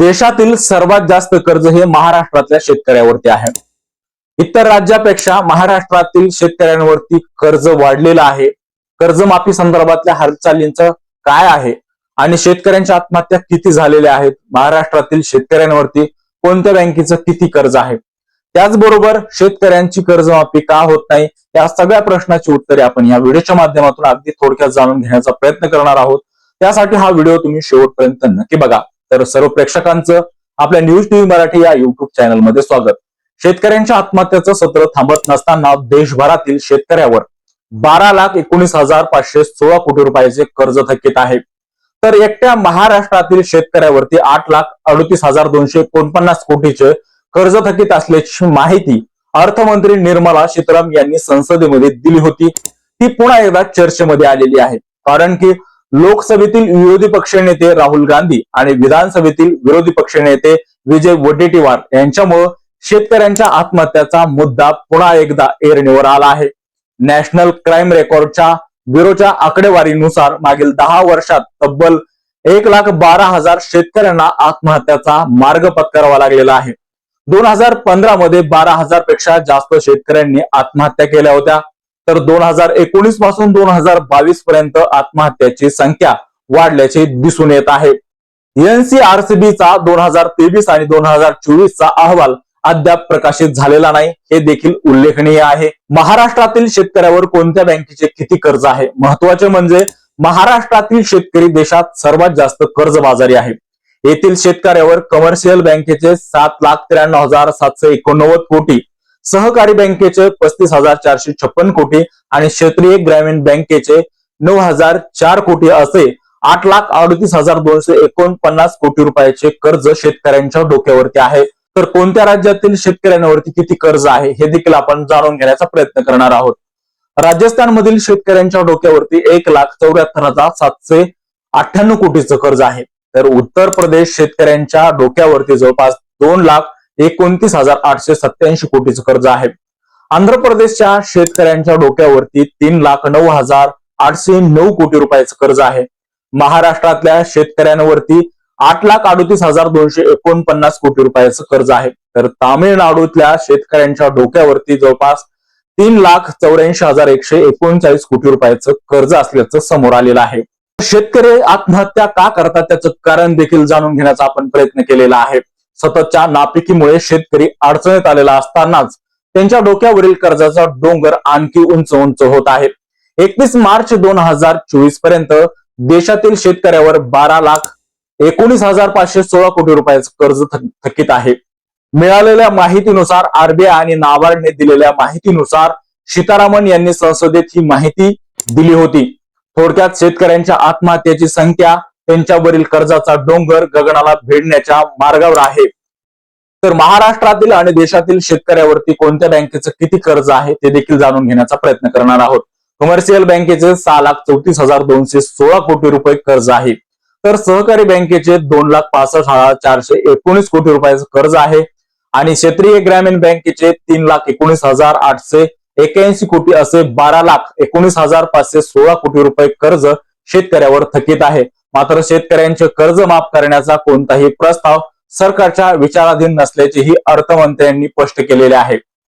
देशातील सर्वात जास्त कर्ज हे महाराष्ट्रातल्या शेतकऱ्यावरती आहे. इतर राज्यापेक्षा महाराष्ट्रातील शेतकऱ्यांवरती कर्ज वाढलेलं आहे. कर्जमाफी संदर्भातल्या हालचालींचं काय आहे? आणि शेतकऱ्यांच्या आत्महत्या किती झालेल्या आहेत? महाराष्ट्रातील शेतकऱ्यांवरती कोणत्या बँकेचं किती कर्ज आहे? त्याचबरोबर शेतकऱ्यांची कर्जमाफी का होत नाही? या सगळ्या प्रश्नाची उत्तरे आपण या व्हिडिओच्या माध्यमातून अगदी थोडक्यात जाणून घेण्याचा प्रयत्न करणार आहोत. त्यासाठी हा व्हिडिओ तुम्ही शेवटपर्यंत नक्की बघा. तर सर्व प्रेक्षकांचं आपल्या न्यूज टीव्ही मराठी या युट्यूब चॅनलमध्ये स्वागत. शेतकऱ्यांच्या आत्महत्याचं सत्र थांबत नसताना देशभरातील शेतकऱ्यावर बारा लाख एकोणीस हजार पाचशे सोळा कोटी रुपयाचे कर्ज थकीत आहे. तर एकट्या महाराष्ट्रातील शेतकऱ्यावरती आठ लाख अडतीस हजार दोनशे एकोणपन्नास कोटीचे कर्ज थकीत असल्याची माहिती अर्थमंत्री निर्मला सीताराम यांनी संसदेमध्ये दिली होती. ती पुन्हा एकदा चर्चेमध्ये आलेली आहे. कारण की लोकसभेतील विरोधी पक्षनेते राहुल गांधी आणि विधानसभेतील विरोधी पक्षनेते विजय वडेट्टीवार यांच्यामुळे शेतकऱ्यांच्या आत्महत्याचा मुद्दा पुन्हा एकदा ऐरणीवर आला आहे. नॅशनल क्राईम रेकॉर्डच्या ब्युरोच्या आकडेवारीनुसार मागील दहा वर्षात तब्बल एक लाख बारा हजार शेतकऱ्यांना आत्महत्याचा मार्ग पत्करावा लागलेला आहे. दोन हजार पंधरा मध्ये बारा हजारपेक्षा जास्त शेतकऱ्यांनी आत्महत्या केल्या होत्या. तर दोन हजार एकोणीसपासून दोन हजार बावीस पर्यंत आत्महत्याची संख्या वाढल्याचे दिसून येत आहे. एनसीआरसीबीचा दोन हजार तेवीस आणि दोन हजार चोवीसचा अहवाल अद्याप प्रकाशित झालेला नाही. हे देखील उल्लेखनीय आहे. महाराष्ट्रातील शेतकऱ्यावर कोणत्या बँकेचे किती कर्ज आहे? महत्त्वाचे म्हणजे महाराष्ट्रातील शेतकरी देशात सर्वात जास्त कर्जबाजारी आहे. येथील शेतकऱ्यावर कमर्शियल बँकेचे सात लाख त्र्याण्णव हजार सातशे एकोणनव्वद कोटी सहकारी बँकेचे पस्तीस हजार चारशे छप्पन कोटी आणि क्षेत्रीय ग्रामीण बँकेचे नऊ हजार चार कोटी असे आठ लाख अडतीस हजार दोनशे एकोणपन्नास कोटी रुपयाचे कर्ज शेतकऱ्यांच्या डोक्यावरती आहे. तर कोणत्या राज्यातील शेतकऱ्यांवरती किती कर्ज आहे हे देखील आपण जाणून घेण्याचा प्रयत्न करणार आहोत. राजस्थानमधील शेतकऱ्यांच्या डोक्यावरती एक लाख चौऱ्याहत्तर हजार सातशे अठ्ठ्याण्णव कोटीचं कर्ज आहे. तर उत्तर प्रदेश शेतकऱ्यांच्या डोक्यावरती जवळपास दोन लाख एकोणतीस हजार आठशे सत्याऐंशी कोटीचं कर्ज आहे. आंध्र प्रदेशच्या शेतकऱ्यांच्या डोक्यावरती तीन लाख नऊ हजार आठशे नऊ कोटी रुपयाचं कर्ज आहे. महाराष्ट्रातल्या शेतकऱ्यांवरती आठ लाख अडतीस हजार दोनशे एकोणपन्नास कोटी रुपयाचं कर्ज आहे. तर तामिळनाडूतल्या शेतकऱ्यांच्या डोक्यावरती जवळपास तीन लाख चौऱ्याऐंशी हजार एकशे एकोणचाळीस कोटी रुपयाचं कर्ज असल्याचं समोर आलेलं आहे. शेतकरी आत्महत्या का करतात त्याचं कारण देखील जाणून घेण्याचा आपण प्रयत्न केलेला आहे. सततच्या नापिकीमुळे शेतकरी अडचणीत आलेला असतानाच त्यांच्या डोक्यावरील कर्जाचा डोंगर आणखी उंच उंच होत आहे. एकवीस मार्च दोन हजार चोवीसपर्यंत देशातील शेतकऱ्यावर बारा लाख एकोणीस हजार पाचशे सोळा कोटी रुपयाचं कर्ज थक- थकीत आहे. मिळालेल्या माहितीनुसार आरबीआय आणि नाबार्डने दिलेल्या माहितीनुसार सीतारामन यांनी संसदेत ही माहिती दिली होती. थोडक्यात शेतकऱ्यांच्या आत्महत्येची संख्या त्यांच्यावरील कर्जाचा डोंगर गगनाला भेडण्याच्या मार्गावर आहे. तर महाराष्ट्रातील आणि देशातील शेतकऱ्यावरती कोणत्या बँकेचं किती कर्ज आहे ते देखील जाणून घेण्याचा प्रयत्न करणार आहोत. कमर्शियल बँकेचे सहा लाख चौतीस हजार दोनशे सोळा कोटी रुपये कर्ज आहे. तर सहकारी बँकेचे दोन लाख पासष्ट हजार चारशे एकोणीस कोटी रुपयाचं कर्ज आहे. आणि क्षेत्रीय ग्रामीण बँकेचे तीन लाख एकोणीस हजार आठशे एक्याऐंशी कोटी असे बारा लाख एकोणीस हजार पाचशे सोळा कोटी रुपये कर्ज शेतकऱ्यावर थकीत आहे. मात्र शेतकऱ्यांचे कर्ज माफ करण्याचा कोणताही प्रस्ताव सरकारच्या विचाराधीन नसल्याचेही अर्थमंत्र्यांनी स्पष्ट केलेले आहे.